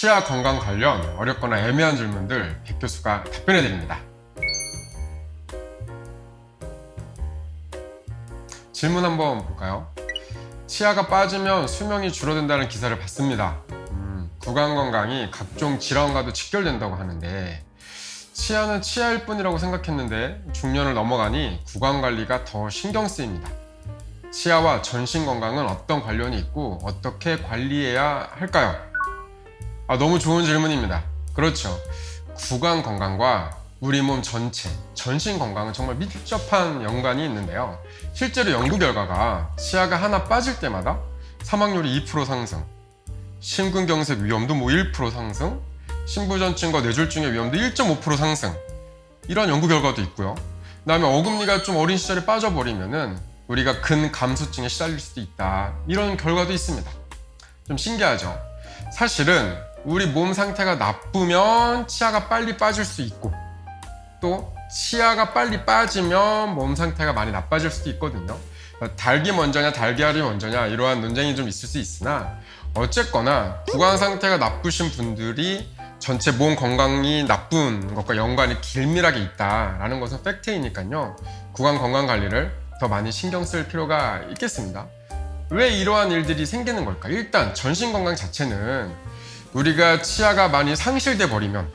치아 건강 관련 어렵거나 애매한 질문들 백 교수가 답변해 드립니다. 질문 한번 볼까요? 치아가 빠지면 수명이 줄어든다는 기사를 봤습니다. 음, 구강 건강이 각종 질환과도 직결된다고 하는데 치아는 치아일 뿐이라고 생각했는데 중년을 넘어가니 구강 관리가 더 신경 쓰입니다. 치아와 전신 건강은 어떤 관련이 있고 어떻게 관리해야 할까요? 아, 너무 좋은 질문입니다. 그렇죠. 구강 건강과 우리 몸 전체, 전신 건강은 정말 밀접한 연관이 있는데요. 실제로 연구 결과가 치아가 하나 빠질 때마다 사망률이 2% 상승, 심근경색 위험도 뭐 1% 상승, 신부전증과 뇌졸중의 위험도 1.5% 상승, 이런 연구 결과도 있고요. 그다음에 어금니가 좀 어린 시절에 빠져버리면은 우리가 근감소증에 시달릴 수도 있다. 이런 결과도 있습니다. 좀 신기하죠? 사실은 우리 몸 상태가 나쁘면 치아가 빨리 빠질 수 있고 또 치아가 빨리 빠지면 몸 상태가 많이 나빠질 수도 있거든요. 닭이 먼저냐 달걀이 먼저냐 이러한 논쟁이 좀 있을 수 있으나 어쨌거나 구강 상태가 나쁘신 분들이 전체 몸 건강이 나쁜 것과 연관이 길밀하게 있다라는 것은 팩트이니까요. 구강 건강 관리를 더 많이 신경 쓸 필요가 있겠습니다. 왜 이러한 일들이 생기는 걸까? 일단 전신 건강 자체는 우리가 치아가 많이 상실돼 버리면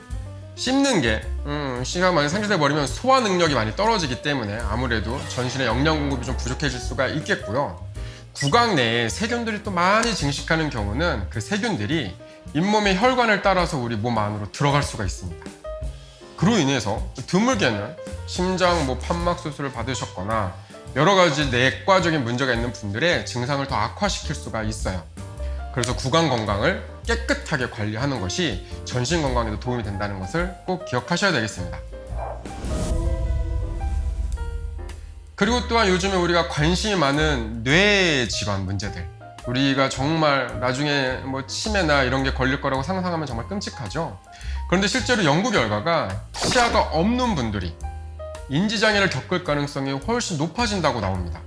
씹는 게 음, 치아가 많이 상실돼 버리면 소화 능력이 많이 떨어지기 때문에 아무래도 전신의 영양 공급이 좀 부족해질 수가 있겠고요. 구강 내에 세균들이 또 많이 증식하는 경우는 그 세균들이 잇몸의 혈관을 따라서 우리 몸 안으로 들어갈 수가 있습니다. 그로 인해서 드물게는 심장 뭐 판막 수술을 받으셨거나 여러 가지 내과적인 문제가 있는 분들의 증상을 더 악화시킬 수가 있어요. 그래서 구강 건강을 깨끗하게 관리하는 것이 전신 건강에도 도움이 된다는 것을 꼭 기억하셔야 되겠습니다. 그리고 또한 요즘에 우리가 관심이 많은 뇌 질환 문제들. 우리가 정말 나중에 뭐 치매나 이런 게 걸릴 거라고 상상하면 정말 끔찍하죠. 그런데 실제로 연구 결과가 치아가 없는 분들이 인지장애를 겪을 가능성이 훨씬 높아진다고 나옵니다.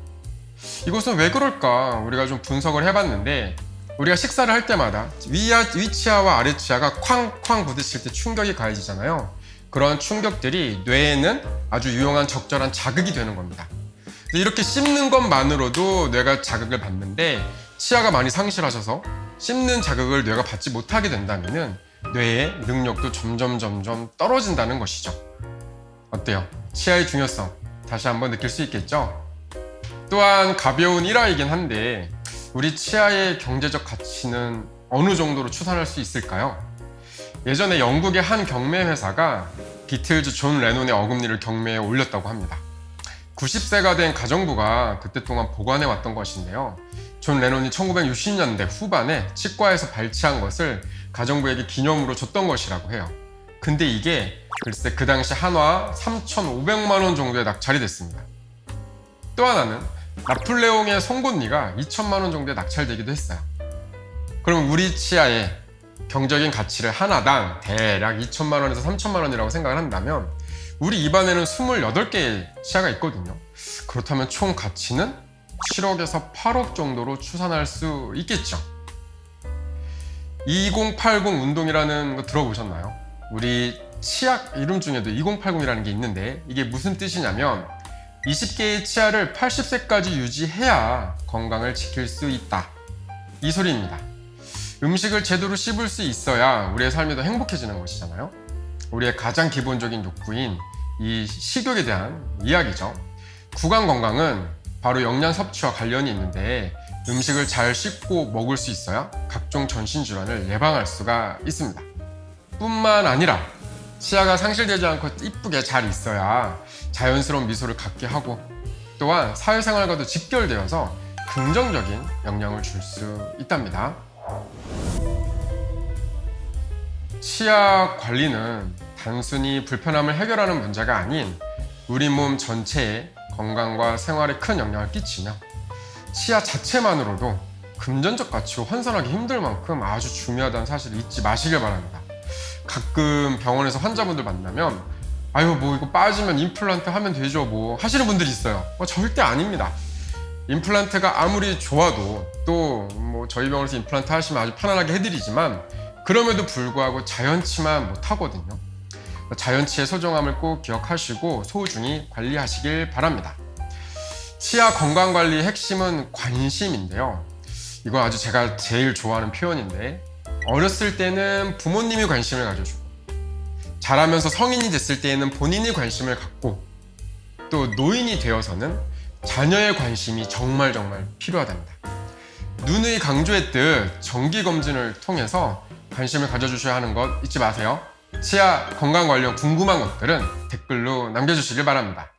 이것은 왜 그럴까 우리가 좀 분석을 해봤는데 우리가 식사를 할 때마다 위아, 위치아와 아래치아가 쾅쾅 부딪힐 때 충격이 가해지잖아요. 그러한 충격들이 뇌에는 아주 유용한 적절한 자극이 되는 겁니다. 이렇게 씹는 것만으로도 뇌가 자극을 받는데 치아가 많이 상실하셔서 씹는 자극을 뇌가 받지 못하게 된다면 뇌의 능력도 점점 점점 떨어진다는 것이죠. 어때요? 치아의 중요성 다시 한번 느낄 수 있겠죠? 또한 가벼운 일화이긴 한데 우리 치아의 경제적 가치는 어느 정도로 추산할 수 있을까요? 예전에 영국의 한 경매 회사가 비틀즈 존 레논의 어금니를 경매에 올렸다고 합니다. 90세가 된 가정부가 그때 동안 보관해 왔던 것인데요. 존 레논이 1960년대 후반에 치과에서 발치한 것을 가정부에게 기념으로 줬던 것이라고 해요. 근데 이게 글쎄 그 당시 한화 3,500만 원 정도에 낙찰이 됐습니다. 또 하나는 나폴레옹의 송곳니가 2천만 원 정도에 낙찰되기도 했어요. 그럼 우리 치아의 경적인 가치를 하나당 대략 2천만 원에서 3천만 원이라고 생각을 한다면 우리 입안에는 28개의 치아가 있거든요. 그렇다면 총 가치는 7억에서 8억 정도로 추산할 수 있겠죠. 2080 운동이라는 거 들어보셨나요? 우리 치약 이름 중에도 2080이라는 게 있는데 이게 무슨 뜻이냐면 20개의 치아를 80세까지 유지해야 건강을 지킬 수 있다. 이 소리입니다. 음식을 제대로 씹을 수 있어야 우리의 삶이 더 행복해지는 것이잖아요. 우리의 가장 기본적인 욕구인 이 식욕에 대한 이야기죠. 구강 건강은 바로 영양 섭취와 관련이 있는데 음식을 잘 씹고 먹을 수 있어야 각종 전신 질환을 예방할 수가 있습니다. 뿐만 아니라 치아가 상실되지 않고 이쁘게 잘 있어야 자연스러운 미소를 갖게 하고 또한 사회생활과도 직결되어서 긍정적인 영향을 줄 수 있답니다. 치아 관리는 단순히 불편함을 해결하는 문제가 아닌 우리 몸 전체의 건강과 생활에 큰 영향을 끼치며 치아 자체만으로도 금전적 가치로 환산하기 힘들 만큼 아주 중요하다는 사실을 잊지 마시길 바랍니다. 가끔 병원에서 환자분들 만나면 아유 뭐 이거 빠지면 임플란트 하면 되죠 뭐 하시는 분들이 있어요. 어, 절대 아닙니다. 임플란트가 아무리 좋아도 또 뭐 저희 병원에서 임플란트 하시면 아주 편안하게 해드리지만 그럼에도 불구하고 자연치만 못하거든요. 자연치의 소중함을 꼭 기억하시고 소중히 관리하시길 바랍니다. 치아 건강 관리의 핵심은 관심인데요. 이거 아주 제가 제일 좋아하는 표현인데 어렸을 때는 부모님이 관심을 가져주고 자라면서 성인이 됐을 때에는 본인이 관심을 갖고 또 노인이 되어서는 자녀의 관심이 정말 정말 필요하답니다. 누누이 강조했듯 정기 검진을 통해서 관심을 가져주셔야 하는 것 잊지 마세요. 치아 건강 관련 궁금한 것들은 댓글로 남겨주시길 바랍니다.